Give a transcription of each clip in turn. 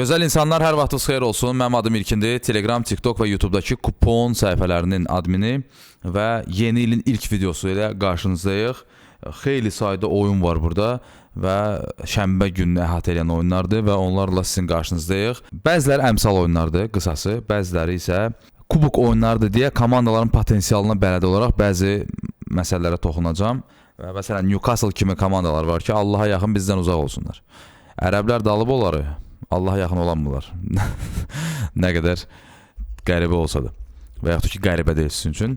Gözəl insanlar, hər vaxtınız xeyir olsun. Mənim adım İlkindir. Telegram, TikTok və YouTube-dakı kupon səhifələrinin admini və yeni ilin ilk videosu ilə qarşınızdayıq. Xeyli sayda oyun var burada və şənbə gününü əhatə edən oyunlardır və onlarla sizin qarşınızdayıq. Bəziləri əmsal oyunlardır, qısası, bəziləri isə kubok oyunlardır deyə komandaların potensialına bələd olaraq bəzi məsələlərə toxunacağam. Və məsələn Newcastle kimi komandalar var ki, Allaha yaxın bizdən uzaq olsunlar. Ərəblər də alıb onları. Allaha yaxın olanmırlar. nə qədər qəribə olsa da və yaxud ki, qəribə deyil sizin üçün.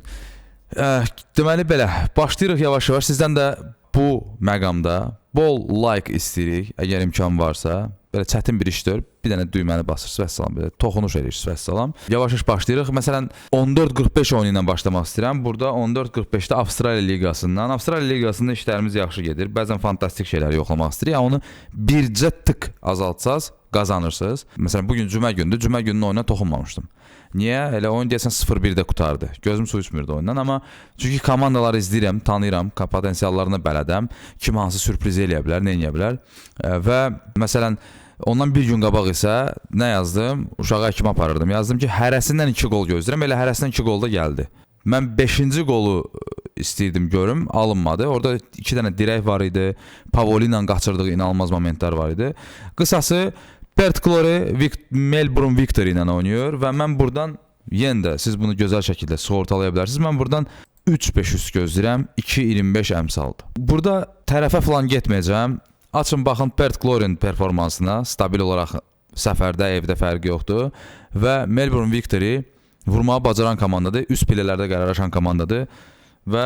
Ə, deməli belə, başlayırıq yavaş-yavaş. Sizdən də bu məqamda bol like istəyirik, əgər imkan varsa. Belə çətin bir işdir. Bir dənə düyməni basırsınız və salam, belə toxunuş edirsiniz və salam. Yavaş-yavaş başlayırıq. Məsələn, 14:45 oyunu ilə başlamaq istəyirəm. Burada 14:45-də Avstraliya liqasından, Avstraliya liqasında işlərimiz yaxşı gedir. Bəzən fantastik şeyləri yoxlamaq istəyirik. Onu bircə tık azaltsaz qazanırsınız. Məsələn, bu gün cümə gündür. Cümə gününün oyuna toxunmamışdım. Niyə? Elə oyun deyəsən 0-1-də qutardı. Gözüm su içmirdi oyundan, amma çünki komandaları izləyirəm, tanıyıram, potensiallarına bələdəm. Kim hansı sürpriz eləyə bilər, nə eləyə bilər. Ə, Və məsələn, ondan bir gün qabaq isə nə yazdım? Uşağı həkimə aparırdım. Yazdım ki, hərəsindən 2 qol gözləyirəm. Elə hərəsindən 2 qol da gəldi. Mən 5-ci qolu istəyirdim görüm, alınmadı. Orada 2 dənə dirək var idi. Pavoli ilə qaçırdığı inanılmaz momentlər var idi. Qısası Bert Glory Vic Melbourne Victory ilə oynayır və mən burdan yenə də siz bunu gözəl şəkildə sığortalaya bilərsiniz. Mən burdan 3-5 üst gözləyirəm. 2-25 əmsaldır. Burada tərəfə falan getməyəcəm. Açın baxın Bert Glory'nin performansına. Stabil olaraq səfərdə, evdə fərqi yoxdur və Melbourne Victory vurmağı bacaran komandadır. Üst pillələrdə qərarlaşan komandadır və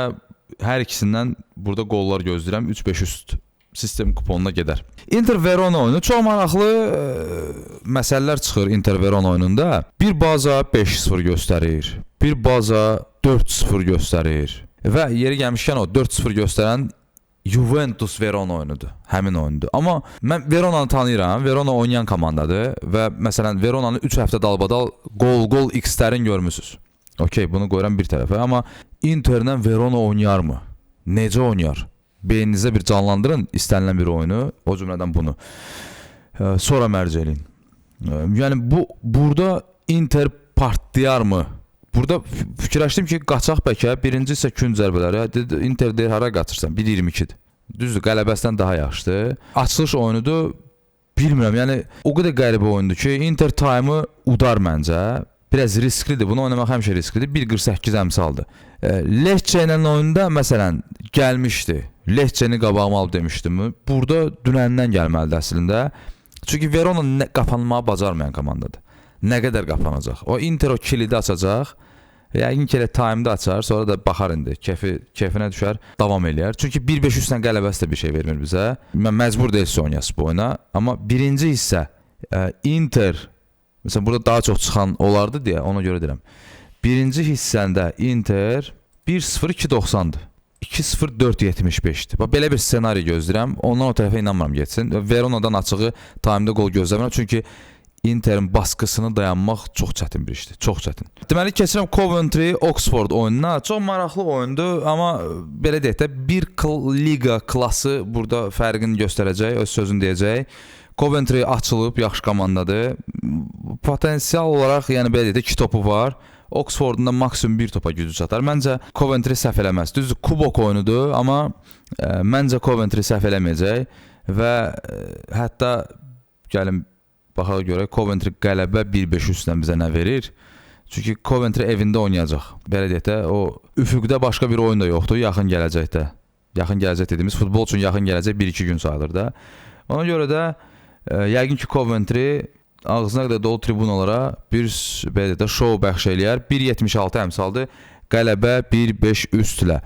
hər ikisindən burada qollar gözləyirəm. 3-5 üst sistem kuponuna gedər. Inter Verona oyunu çox maraqlı ə, məsələlər çıxır Inter Verona oyununda. Bir baza 5-0 göstərir. Bir baza 4-0 göstərir. Və yeri gəlmişkən o 4-0 göstərən Juventus Verona oyunudur. Həmin oyundur. Amma mən Veronanı tanıyıram. Verona oynayan komandadır və məsələn Veronanı 3 həftə dalbadal qol-qol X-lərin görmüsüz. Okay, bunu qoyuram bir tərəfə, amma Interlə Verona oynayarmı? Necə oynayar? Beyninizə bir canlandırın istənilən bir oyunu, o cümlədən bunu. Ə, Sonra mərc eləyin. Ə, Yəni bu burada Inter partlayarmı? Burada fikirləşdim ki, qaçaq bəlkə birinci isə kün zərbələri. Dedi, Inter deyir hara qaçırsan? 1.22-dir. Düzdür, qələbəsindən daha yaxşıdır. Açılış oyunudur. Bilmirəm, yəni o qədər qəribə oyundur ki, Inter time-ı udar məncə. Biraz risklidir. Bunu oynamaq həmişə risklidir. 1.48 əmsaldır. E, Lecce ilə oyunda məsələn gəlmişdi. Lecce-ni qabağıma alıb demişdim. Burada dünəndən gəlməlidir əslində. Çünki Verona nə, qapanmağı bacarmayan komandadır. Nə qədər qapanacaq? O Inter o kilidi açacaq. Yəqin ki elə time-da açar, sonra da baxar indi. Kefi kefinə düşər, davam eləyər. Çünki 1-5 üstdən qələbəsi də bir şey vermir bizə. Mən məcbur deyilsə oynayasız bu oyuna, amma birinci hissə ə, Inter Məsələn burada daha çox çıxan olardı deyə ona görə deyirəm. Birinci hissəndə Inter 1-0 2.90-dır. 2-0 4.75-dir. Bax belə bir ssenari gözləyirəm. Ondan o tərəfə inanmıram getsin. Veronadan açığı time-da qol gözləmirəm çünki Interin baskısını dayanmaq çox çətin bir işdir. Çox çətin. Deməli keçirəm Coventry Oxford oyununa. Çox maraqlı oyundur, amma belə deyək də bir kl liqa klası burada fərqini göstərəcək, öz sözünü deyəcək. Coventry açılıb, yaxşı komandadır. Potensial olaraq, yəni belə deyək də 2 topu var. Oxfordun da maksimum 1 topa gücü çatar. Məncə Coventry səhv eləməz. Düzdür, kubok oyunudur, amma ə, məncə Coventry səhv eləməyəcək və ə, hətta gəlin baxaq görək Coventry qələbə 1-5 üstdən bizə nə verir? Çünki Coventry evində oynayacaq. Belə deyək də, o üfüqdə başqa bir oyun da yoxdur yaxın gələcəkdə. Yaxın gələcək dediyimiz futbol üçün yaxın gələcək 1-2 gün sayılır da. Ona görə də ə, yəqin ki Coventry ağzına qədər dolu tribunalara bir belə də şou bəxş eləyər. 1.76 əmsaldır. Qələbə 1-5 üstlə.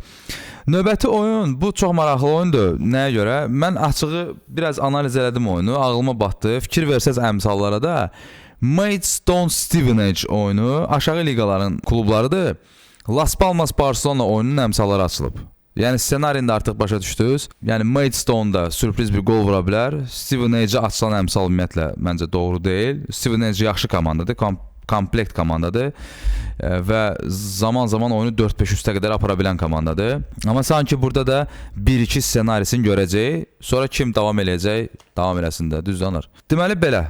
Növbəti oyun bu çox maraqlı oyundur. Nəyə görə? Mən açığı biraz analiz elədim oyunu, ağlıma batdı. Fikir versəz əmsallara da Maidstone Stevenage oyunu aşağı liqaların klublarıdır. Las Palmas Barcelona oyununun əmsalları açılıb. Yəni ssenarində artıq başa düşdünüz. Yəni Maidstone-da sürpriz bir qol vura bilər. Stevenage açılan əmsal ümumiyyətlə məncə doğru deyil. Stevenage yaxşı komandadır, kom komplekt komandadır və zaman-zaman oyunu 4-5 üstə qədər apara bilən komandadır. Amma sanki burada da 1-2 ssenarisini görəcək. Sonra kim davam eləyəcək, davam eləsin də, düzdür anar. Deməli belə,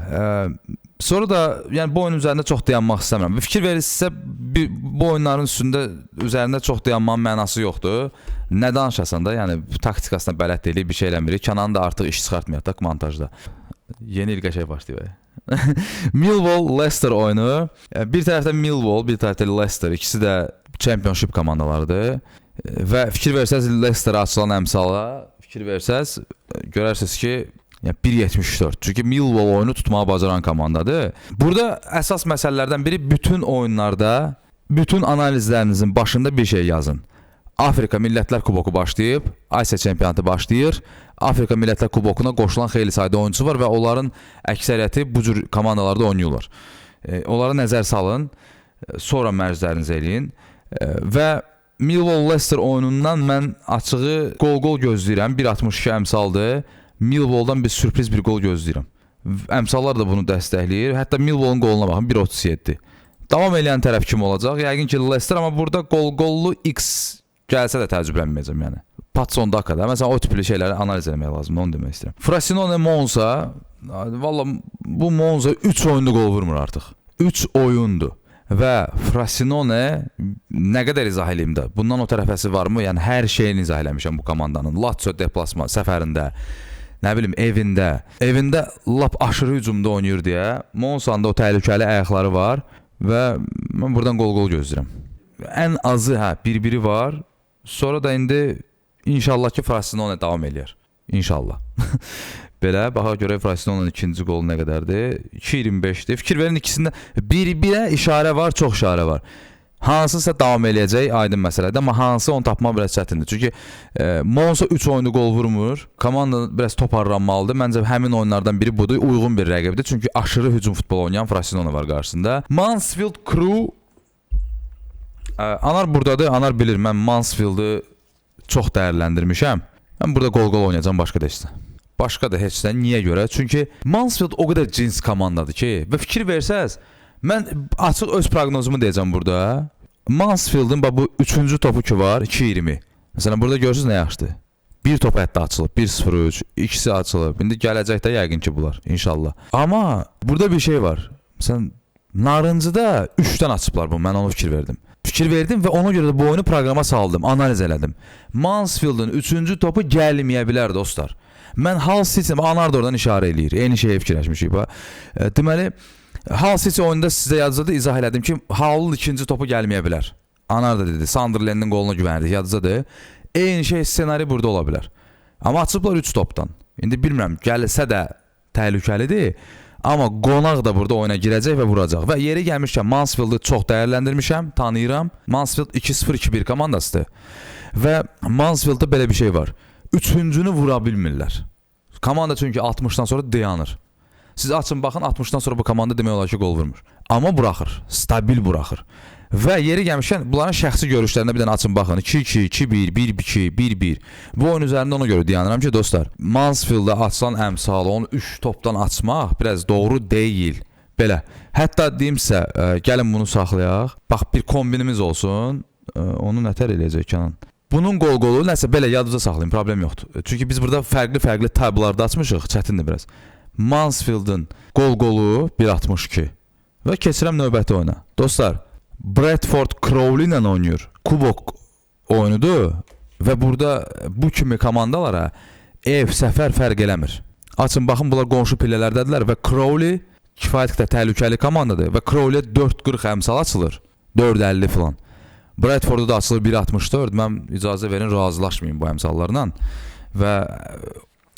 Sonra da yəni bu oyun üzərində çox dayanmaq istəmirəm. Bir fikir verirsinizsə bu oyunların üstündə üzərində çox dayanmanın mənası yoxdur. Nə danışasan da, yəni taktikasına bələd deyilik, bir şey eləmirik. Kənan da artıq iş çıxartmayaq da montajda. Yeni il qəşəng başlayır. Millwall Leicester oyunu. Bir tərəfdə Millwall, bir tərəfdə Leicester. İkisi də Championship komandalarıdır. Və fikir versəz Leicester açılan əmsala fikir versəz görərsiniz ki, yəni 1.74. Çünki Millwall oyunu tutmağı bacaran komandadır. Burada əsas məsələlərdən biri bütün oyunlarda bütün analizlərinizin başında bir şey yazın. Afrika Millətlər Kuboku başlayıb, Asiya çempionatı başlayır. Afrika Millətlər Kubokuna qoşulan xeyli sayda oyunçu var və onların əksəriyyəti bu cür komandalarda oynayırlar. E, onlara nəzər salın, e, sonra mərclərinizi eləyin e, və Millwall Leicester oyunundan mən açığı qol-qol gözləyirəm. 1.62 əmsaldır. Millwalldan bir sürpriz bir qol gözləyirəm. Əmsallar da bunu dəstəkləyir. Hətta Millwallun qoluna baxın 1.37. Davam edən tərəf kim olacaq? Yəqin ki Leicester, amma burada qol-qollu X gəlsə də təəccüblənməyəcəm yəni. Patson Dakada. Məsələn, o tipli şeyləri analiz etmək lazımdır, onu demək istəyirəm. Frosinone Monza, valla bu Monza 3 oyunda qol vurmur artıq. 3 oyundur. Və Frosinone nə qədər izah eləyim də, bundan o tərəfəsi varmı? Yəni hər şeyini izah eləmişəm bu komandanın. Lazio deplasman səfərində, nə bilim evində, evində lap aşırı hücumda oynayır deyə Monsan'da o təhlükəli ayaqları var və mən buradan qol-qol gözləyirəm. Ən azı hə, bir-biri var. Sonra da indi inşallah ki Frosinone davam eləyər. İnşallah. Belə baxa görə Frosinonun ikinci qolu nə qədərdir? 2.25-dir. Fikir verin ikisində bir-birə işarə var, çox işarə var. Hansısa davam eləyəcək aydın məsələdir, amma hansı onu tapmaq biraz çətindir. Çünki e, Monza 3 oyunu qol vurmur. Komanda biraz toparlanmalıdır. Məncə həmin oyunlardan biri budur. Uyğun bir rəqibdir. Çünki aşırı hücum futbol oynayan Frosinone var qarşısında. Mansfield Crew e, Anar burdadır. Anar bilir mən Mansfieldı çox dəyərləndirmişəm. Mən burada qol-qol oynayacağam başqa da heç nə. Başqa da heç nə. Niyə görə? Çünki Mansfield o qədər cins komandadır ki, və fikir versəz, mən açıq öz proqnozumu deyəcəm burada. Mansfieldin bax bu 3-cü topu ki var, 2-20. Məsələn, burada görürsüz nə yaxşıdır. Bir top hətta açılıb, 1-0-3, ikisi açılıb. İndi gələcəkdə yəqin ki bunlar, inşallah. Amma burada bir şey var. Məsələn, Narıncıda 3-dən açıblar bu, mən onu fikir verdim. Fikir verdim və ona görə də bu oyunu proqrama saldım, analiz elədim. Mansfieldin 3-cü topu gəlməyə bilər dostlar. Mən Hull City Anar da oradan işarə eləyir. Eyni şeyə fikirləşmişik bax. E, deməli Hull City oyununda sizə yazıda izah elədim ki, Hull'un ikinci topu gəlməyə bilər. Anar da dedi, Sunderland'in qoluna güvənirdik, yadınızdadır. Eyni şey ssenari burada ola bilər. Amma açıblar 3 topdan. İndi bilmirəm, gəlsə də təhlükəlidir. Amma qonaq da burada oyuna girəcək və vuracaq. Və yeri gəlmişkən Mansfieldı çox dəyərləndirmişəm, tanıyıram. Mansfield 2-0-2-1 komandasıdır. Və Mansfieldda belə bir şey var. Üçüncünü vura bilmirlər. Komanda çünki 60-dan sonra dayanır. Siz açın baxın 60-dan sonra bu komanda demək olar ki qol vurmur. Amma buraxır, stabil buraxır. Və yeri gəlmişkən bunların şəxsi görüşlərinə bir dənə açın baxın. 2-2, 2-1, 1-2, 1-1. Bu oyun üzərində ona görə dayanıram ki, dostlar, Mansfield-da açılan əmsalı onu 3 topdan açmaq biraz doğru deyil. Belə. Hətta deyimsə, ə, gəlin bunu saxlayaq. Bax bir kombinimiz olsun. Ə, onu nətər eləyəcək Kənan? Bunun qol-qolu nəsə belə yadınızda saxlayın, problem yoxdur. Çünki biz burada fərqli-fərqli tablarda açmışıq, çətindir biraz. Mansfield'ın qol-qolu 1.62 və keçirəm növbəti oyuna. Dostlar, Bradford Crowley ilə oynayır. Kubok oyunudur və burada bu kimi komandalara ev, səfər fərq eləmir. Açın baxın bunlar qonşu pillələrdədirlər və Crowley kifayət qədər təhlükəli komandadır və Crowley 4.40 əmsal açılır. 4.50 falan. Bradfordda da açılır 1.64. Mən icazə verin razılaşmayım bu əmsallarla. Və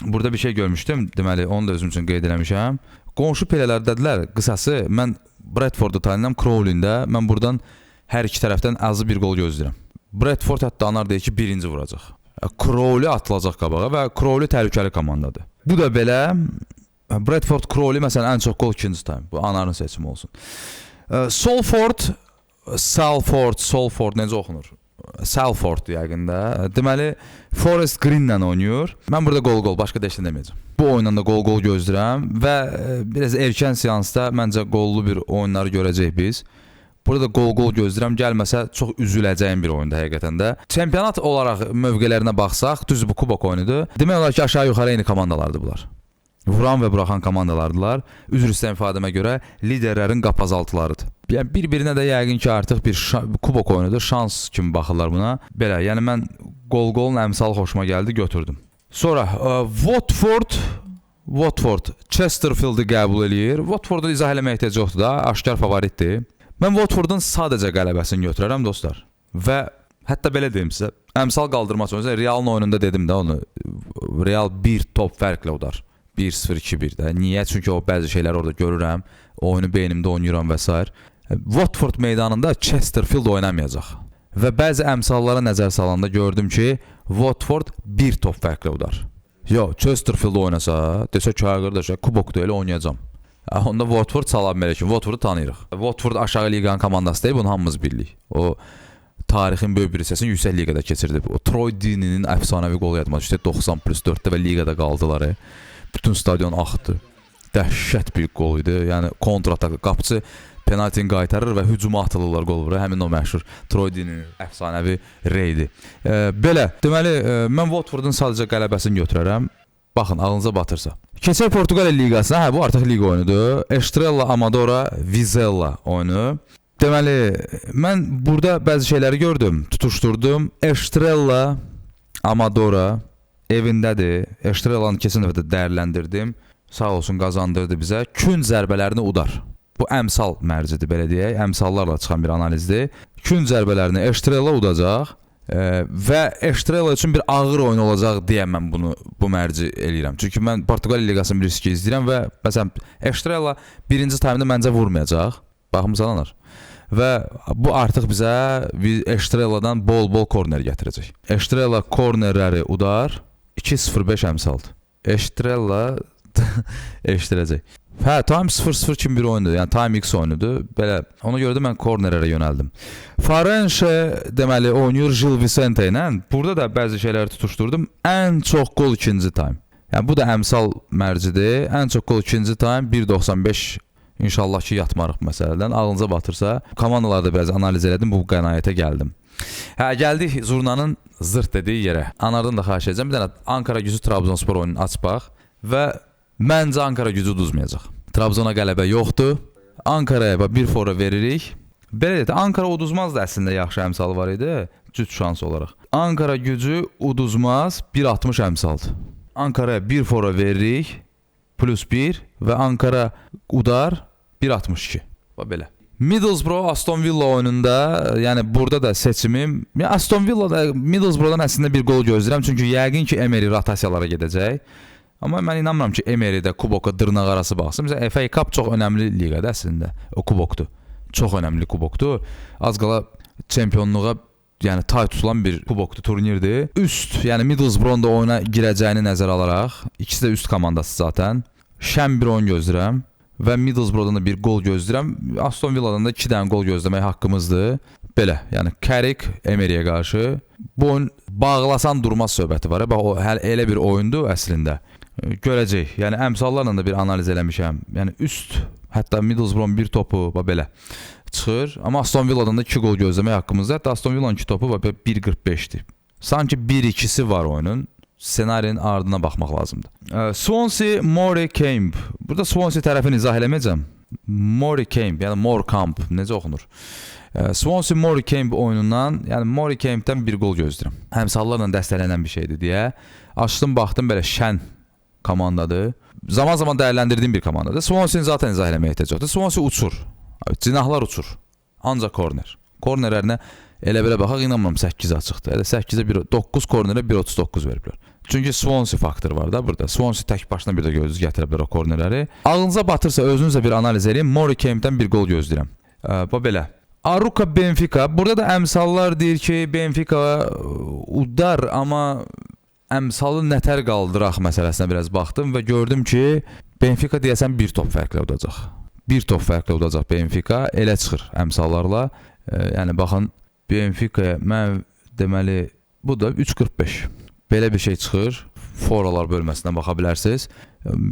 burada bir şey görmüşdüm. Deməli, onu da özüm üçün qeyd eləmişəm. Qonşu pillələrdədirlər. Qısası mən Bradfordu tanıyıram Crowley-də. Mən burdan hər iki tərəfdən azı bir qol gözləyirəm. Bradford hətta anar deyir ki, birinci vuracaq. Crowley atılacaq qabağa və Crowley təhlükəli komandadır. Bu da belə Bradford Crowley məsələn ən çox qol ikinci time. Bu anarın seçimi olsun. Salford Salford, Salford necə oxunur? Salford yəqin də. Deməli Forest Green-lə oynayır. Mən burada qol-qol, başqa da heç nə deməyəcəm. Bu oyunla da qol-qol gözləyirəm və e, biraz erkən seansda məncə qollu bir oyunları görəcəyik biz. Burada qol-qol gözləyirəm. Gəlməsə çox üzüləcəyim bir oyunda həqiqətən də. Çempionat olaraq mövqelərinə baxsaq, düz bu kubok oyunudur. Demək olar ki, aşağı-yuxarı eyni komandalardır bunlar. vuran və buraxan komandalardılar. Üzr istəyirəm ifadəmə görə liderlərin qapazaltılarıdır. Yəni bir-birinə də yəqin ki, artıq bir kubok oyunudur, şans kimi baxırlar buna. Belə, yəni mən qol-qolun əmsalı xoşuma gəldi, götürdüm. Sonra ə, Watford Watford Chesterfield-i qəbul eləyir. Watfordu izah eləməyə ehtiyac yoxdur da, aşkar favoritdir. Mən Watfordun sadəcə qələbəsini götürərəm dostlar. Və hətta belə deyim sizə, əmsal qaldırma üçün Realın oyununda dedim də onu Real 1 top fərqlə udar. 1-0 2-1 də. Niyə? Çünki o bəzi şeyləri orada görürəm. Oyunu beynimdə oynayıram və s. Watford meydanında Chesterfield oynamayacaq. Və bəzi əmsallara nəzər salanda gördüm ki, Watford 1 top fərqlə udar. Yox, Chesterfield oynasa, desə ki, hə qardaş, kubokda elə oynayacağam. Hə, Onda Watford salam verək. Watfordu tanıyırıq. Watford aşağı liqanın komandası deyil, bunu hamımız bilirik. O tarixin böyük bir hissəsini yüksək liqada keçirdi. O Troy Deeney'nin əfsanəvi qolu yadıma düşdü. 90 plus 4-də və liqada qaldılar. e. Bütün stadion axdı. Dəhşət bir qol idi. Yəni kontratak qapıçı penaltini qaytarır və hücuma atılırlar qol vurur. Həmin o məşhur Troy Deeney'nin əfsanəvi reydi. E, belə, deməli e, mən Watfordun sadəcə qələbəsini götürərəm. Baxın, ağlınıza batırsa. Keçək Portuqaliya liqasına. Hə, bu artıq liqa oyunudur. Estrella Amadora Vizela oyunu. Deməli, mən burada bəzi şeyləri gördüm, tutuşdurdum. Estrella Amadora evindədir. Estrellanı keçən dəfə də dəyərləndirdim. Sağ olsun qazandırdı bizə. Kün zərbələrini udar. Bu əmsal mərcidir belə deyək. Əmsallarla çıxan bir analizdir. Kün zərbələrini Estrella udacaq. Ə, və Estrella üçün bir ağır oyun olacaq deyə mən bunu bu mərci eləyirəm. Çünki mən Portuqaliya liqasını bir riski izləyirəm və məsələn Estrella birinci taymda məncə vurmayacaq. Baxımsalanır. Və bu artıq bizə Estrella'dan bol-bol korner gətirəcək. Estrella kornerləri udar 2-0-5 əmsaldır. Estrella eşidirəcək. Hə, Time 0-0 kimi bir oyundur. Yəni Time X oyunudur. Belə ona görə də mən kornerlərə yönəldim. Farense deməli oynayır Gil Vicente ilə. Burada da bəzi şeyləri tutuşdurdum. Ən çox qol ikinci time. Yəni bu da əmsal mərcidir. Ən çox qol ikinci time 1.95 İnşallah ki yatmarıq məsələdən. Ağlınıza batırsa, komandalarda biraz analiz elədim, bu qənaətə gəldim. Hə, gəldik Zurnanın zırt dediyi yerə. Anardan da xahiş edəcəm. Bir dənə Ankara Gücü Trabzonspor oyununu aç bax və məncə Ankara Gücü uduzmayacaq. Trabzona qələbə yoxdur. Ankaraya bir fora veririk. Belə də Ankara uduzmaz da əslində yaxşı əmsal var idi, cüt şans olaraq. Ankara Gücü uduzmaz 1.60 əmsaldır. Ankaraya bir fora veririk plus 1 və Ankara udar 1.62. Bax belə. Middlesbrough Aston Villa oyununda, yəni burada da seçimim, Aston Villa-da Middlesbrough-dan əslində bir qol gözləyirəm çünki yəqin ki Emery rotasiyalara gedəcək. Amma mən inanmıram ki Emery də kuboka dırnaq arası baxsın. Məsələn FA Cup çox önəmli liqadır əslində. O kubokdur. Çox önəmli kubokdur. Az qala çempionluğa yəni tay tutulan bir kubokdur, turnirdir. Üst, yəni Middlesbrough-da oyuna girəcəyini nəzərə alaraq, ikisi də üst komandası zaten. Şən bir oyun gözləyirəm və Middlesbrough-dan da bir qol gözləyirəm. Aston Villa-dan da 2 dənə qol gözləmək haqqımızdır. Belə, yəni Carrick Emery-yə qarşı bu oyun bağlasan durmaz söhbəti var. Bax o hələ elə bir oyundur əslində. Görəcəyik. Yəni əmsallarla da bir analiz eləmişəm. Yəni üst, hətta Middlesbrough bir topu bax belə çıxır. Amma Aston Villa-dan da 2 gol gözləmək haqqımızdır. Hətta Aston Villa-nın 2 topu belə 1.45-dir. Sanki 1-2-si var oyunun. Ssenarinin ardına baxmaq lazımdır. Swansea Mori Camp. Burada Swansea tərəfini izah eləməyəcəm. Mori Camp, yəni Mor Camp necə oxunur? Swansea Mori Camp oyunundan, yəni Mori Campdən bir qol gözləyirəm. Həmsallarla dəstəklənən bir şeydir deyə. Açdım, baxdım belə şən komandadır. Zaman zaman dəyərləndirdiyim bir komandadır. Swansea-ni zaten izah eləməyə ehtiyac yoxdur. Swansea uçur. Cinahlar uçur. Ancaq korner. Kornerlərinə elə belə baxaq inanmıram 8 açıqdır. Elə 8-ə 1 9 kornerə 1.39 veriblər. Çünki Swansea faktoru var da burada. Swansea tək başına bir də gözünüz gətirə bilər o kornerləri. Ağlınıza batırsa özünüz də bir analiz edin. Mori Kemp'dən bir gol gözləyirəm. Ə, Bu belə. Aruka Benfica. Burada da əmsallar deyir ki, Benfica ə, udar, amma əmsalı nətər qaldıraq məsələsinə biraz baxdım və gördüm ki, Benfica deyəsən bir top fərqlə udacaq. Bir top fərqlə udacaq Benfica. Elə çıxır əmsallarla. Ə, yəni baxın Benfica mən deməli bu da 3.45. Belə bir şey çıxır. Foralar bölməsindən baxa bilərsiniz.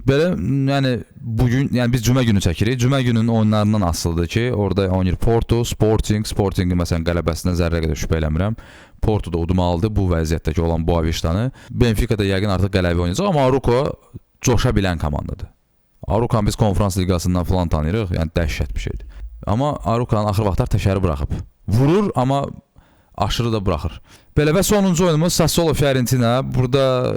Belə yəni bu gün yəni biz cümə günü çəkirik. Cümə gününün oyunlarından asılıdır ki, orada oynayır Porto, Sporting, Sportingin məsələn qələbəsindən zərrə qədər şübhə eləmirəm. Porto da udmalıdır bu vəziyyətdəki olan Boavista'nı. Benfica da yəqin artıq qələbə oynayacaq, amma Aruko coşa bilən komandadır. Arukan biz konferans liqasından falan tanıyırıq. Yəni dəhşət bir şeydir. Amma Arukan axır vaxtlar təkəri buraxıb. Vurur, amma aşırı da buraxır. Belə və sonuncu oyunumuz Sassuolo Fiorentina. Burada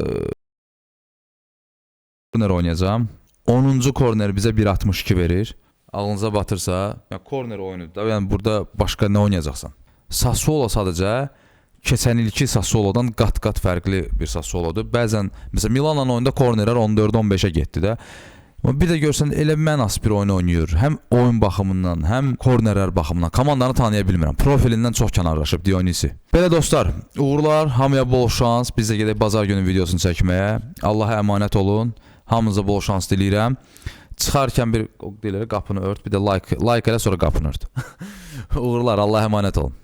korner oynayacağam. 10-cu korner bizə 1.62 verir. Ağlınıza batırsa, yəni korner oyunudur da. Yəni burada başqa nə oynayacaqsan? Sassuolo sadəcə keçən ilki Sassuolodan qat-qat fərqli bir Sassuolodur. Bəzən məsələn Milanla oyunda kornerlər 14-15-ə getdi də. Amma bir də görsən elə mənas bir oyun oynayır. Həm oyun baxımından, həm kornerlər baxımından komandanı tanıya bilmirəm. Profilindən çox kənarlaşıb Dionisi. Belə dostlar, uğurlar, hamıya bol şans. Biz də gedək bazar günü videosunu çəkməyə. Allaha əmanət olun. Hamınıza bol şans diləyirəm. Çıxarkən bir deyirlər qapını ört, bir də like like elə sonra qapını ört. uğurlar, Allaha əmanət olun.